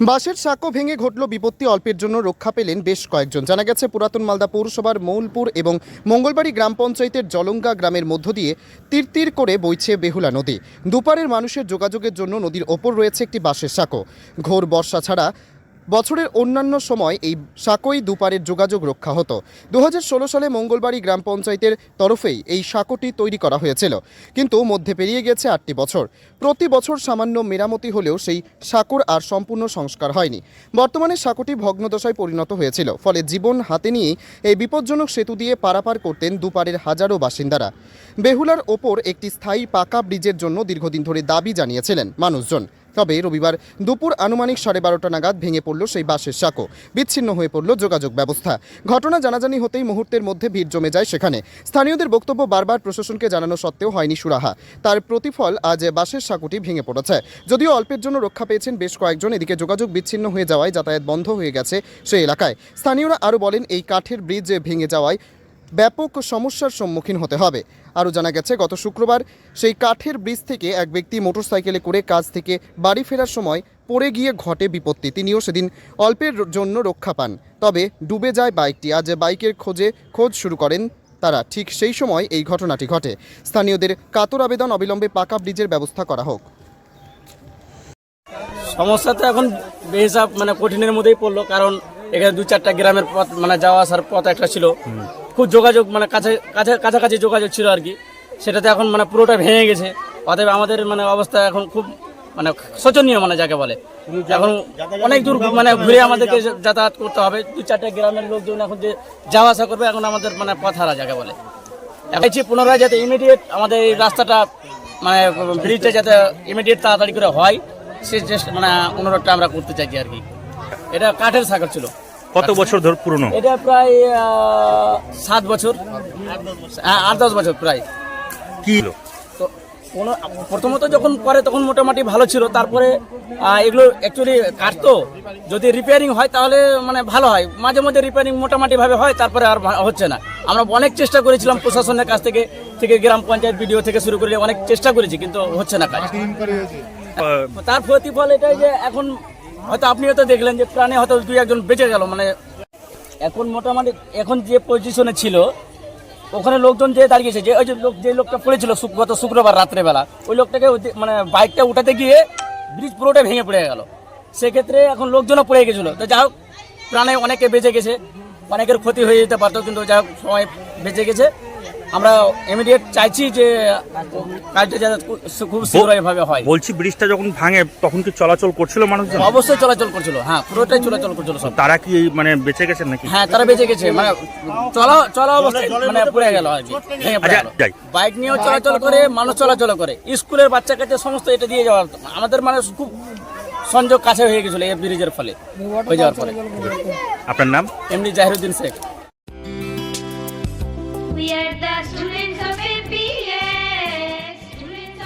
বাসের সাঁকো ভেঙে ঘটল বিপত্তি, অল্পের জন্য রক্ষা পেলেন বেশ কয়েকজন। জানা গেছে, পুরাতন মালদা পৌরসভার মৌলপুর এবং মঙ্গলবাড়ি গ্রাম পঞ্চায়েতের জলঙ্গা গ্রামের মধ্য দিয়ে তীর তীর করে বইছে বেহুলা নদী। দুপারের মানুষের যোগাযোগের জন্য নদীর ওপর রয়েছে একটি বাসের সাঁকো ঘোর বর্ষা ছাড়া বছরের অন্যান্য সময় এই সাঁকোই দুপারের যোগাযোগ রক্ষা হতো। দু হাজার ষোলো সালে মঙ্গলবাড়ি গ্রাম পঞ্চায়েতের তরফেই এই সাঁকোটি তৈরি করা হয়েছিল। কিন্তু মধ্যে পেরিয়ে গেছে আটটি বছর। প্রতি বছর সামান্য মেরামতি হলেও সেই সাঁকোর আর সম্পূর্ণ সংস্কার হয়নি। বর্তমানে সাঁকোটি ভগ্নদশায় পরিণত হয়েছিল। ফলে জীবন হাতে নিয়ে এই বিপজ্জনক সেতু দিয়ে পারাপার করতেন দুপারের হাজারো বাসিন্দারা। বেহুলার ওপর একটি স্থায়ী পাকা ব্রিজের জন্য দীর্ঘদিন ধরে দাবি জানিয়েছিলেন মানুষজন। তবে রবিবার দুপুর আনুমানিক সাড়ে বারোটা নাগাদ ভেঙে পড়ল সেই বাসের সাঁকো বিচ্ছিন্ন হয়ে পড়ল যোগাযোগ ব্যবস্থা। ঘটনা জানাজানি হতেই মুহূর্তের মধ্যে ভিড় জমে যায় সেখানে। স্থানীয়দের বক্তব্য বারবার প্রশাসনকে জানানো সত্ত্বেও হয়নি সুরাহা। তার প্রতিফল আজ বাসের সাঁকোটি ভেঙে পড়েছে। যদিও অল্পের জন্য রক্ষা পেয়েছেন বেশ কয়েকজন, এদিকে যোগাযোগ বিচ্ছিন্ন হয়ে যাওয়ায় যাতায়াত বন্ধ হয়ে গেছে সেই এলাকায়। স্থানীয়রা আরও বলেন, এই কাঠের ব্রিজ ভেঙে যাওয়ায় ব্যাপক সমস্যার সম্মুখীন হতে হবে। আরও জানা গেছে গত শুক্রবার সেই কাঠের ব্রিজ থেকে এক ব্যক্তি মোটরসাইকেলে করে কাজ থেকে বাড়ি ফেরার সময় পড়ে গিয়ে ঘটে বিপত্তি। তিনিও সেদিন অল্পের জন্য রক্ষা পান। তবে ডুবে যায় বাইকটি। আজ বাইকের খোঁজে খোঁজ শুরু করেন তারা। ঠিক সেই সময় এই ঘটনাটি ঘটে। স্থানীয়দের কাতর আবেদন অবিলম্বে পাকা ব্রিজের ব্যবস্থা করা হোক। সমস্যা তো এখন বেহিসাব মানে কঠিনের মধ্যেই পড়ল। কারণ এখানে দু চারটা গ্রামের পথ মানে যাওয়া আসার পথ একটা ছিল। খুব যোগাযোগ মানে কাছে কাছে, কাছাকাছি যোগাযোগ ছিল আর কি। সেটাতে এখন মানে পুরোটা ভেঙে গেছে। অতএব আমাদের মানে অবস্থা এখন খুব মানে শোচনীয় মানে যাকে বলে। এখন অনেক দূর মানে ঘুরে আমাদেরকে যাতায়াত করতে হবে। দু চারটা গ্রামের লোকজন এখন যে যাওয়া আসা করবে, এখন আমাদের মানে পথ হারা যাকে বলে। চাইছি পুনরায় যাতে ইমিডিয়েট আমাদের এই রাস্তাটা মানে ব্রিজটা যাতে ইমিডিয়েট তাড়াতাড়ি করে হয়, সে চেষ্টা মানে অনুরোধটা আমরা করতে চাইছি আর কি। এটা কাঠের সাগর ছিল। কত বছর ধর পুরনো? এটা প্রায় সাত বছর। আট দশ বছর প্রায়। কি? হলো? তো কোনো প্রথমত যখন করে তখন মোটামুটি ভালো ছিল। তারপরে এগুলো অ্যাকচুয়ালি কাটতো। যদি রিপেয়ারিং হয় তাহলে মানে ভালো হয়। মাঝে মধ্যে রিপেয়ারিং মোটামুটি ভাবে হয় তারপরে আর হচ্ছে না। আমরা অনেক চেষ্টা করেছিলাম প্রশাসনের কাছ থেকে থেকে গ্রাম পঞ্চায়েত বিডিও থেকে শুরু করে অনেক চেষ্টা করেছি কিন্তু হচ্ছে না কাজ। তার প্রতিফল এটাই যে এখন হয়তো আপনি হয়তো দেখলেন যে প্রাণে হয়তো দুই একজন বেঁচে গেল মানে এখন মোটামুটি এখন যে পজিশনে ছিল, ওখানে লোকজন যে দাঁড়িয়েছে, যে ওই যে লোক যে লোকটা পড়েছিল গত শুক্রবার রাত্রেবেলা, ওই লোকটাকে মানে বাইকটা উঠাতে গিয়ে ব্রিজ পুরোটা ভেঙে পড়ে গেল। সেক্ষেত্রে এখন লোকজনও পড়ে গেছিল। তো যা হোক, প্রাণে অনেকে বেঁচে গেছে, অনেকের ক্ষতি হয়ে যেতে পারতো, কিন্তু যা হোক সবাই বেঁচে গেছে। আমরা ইমিডিয়েট চাইছি যে কাজটা যাতে খুব- শীঘ্রভাবে হয়। বলছি ব্রিজটা যখন ভাঙে তখন কি চলাচল করছিল মানুষজন? অবশ্যই চলাচল করছিল হ্যাঁ পুরোটাই চলাচল করছিল সব। তারা কি মানে বেঁচে গেছেন নাকি? হ্যাঁ তারা বেঁচে গেছে মানে চলা চলা অবস্থায় মানে পড়ে গেল আর কি আচ্ছা, বাইক নিয়েও চলাচল করে মানুষ চলাচল করে স্কুলের বাচ্চা কাছে সমস্ত এটা দিয়ে যাওয়ার আমাদের মানে খুব সংযোগ কাছে হয়ে গেছিল এই ব্রিজের ফলে হয়ে যাওয়ার পরে আপনার নাম? এমনি Zahiruddin Sheikh. We are the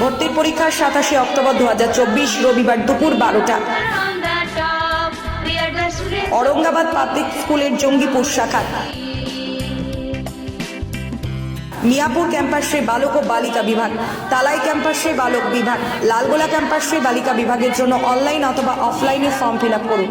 ভর্তির পরীক্ষা সাতাশে অক্টোবর দু হাজার চব্বিশ, রবিবার দুপুর বারোটা. অরঙ্গাবাদ পাবলিক স্কুলের জঙ্গিপুর শাখা মিয়াপুর ক্যাম্পাসে বালক ও বালিকা বিভাগ, তালাই ক্যাম্পাসে বালক বিভাগ, লালগোলা ক্যাম্পাসে বালিকা বিভাগের জন্য অনলাইন অথবা অফলাইনে ফর্ম ফিল আপ করুন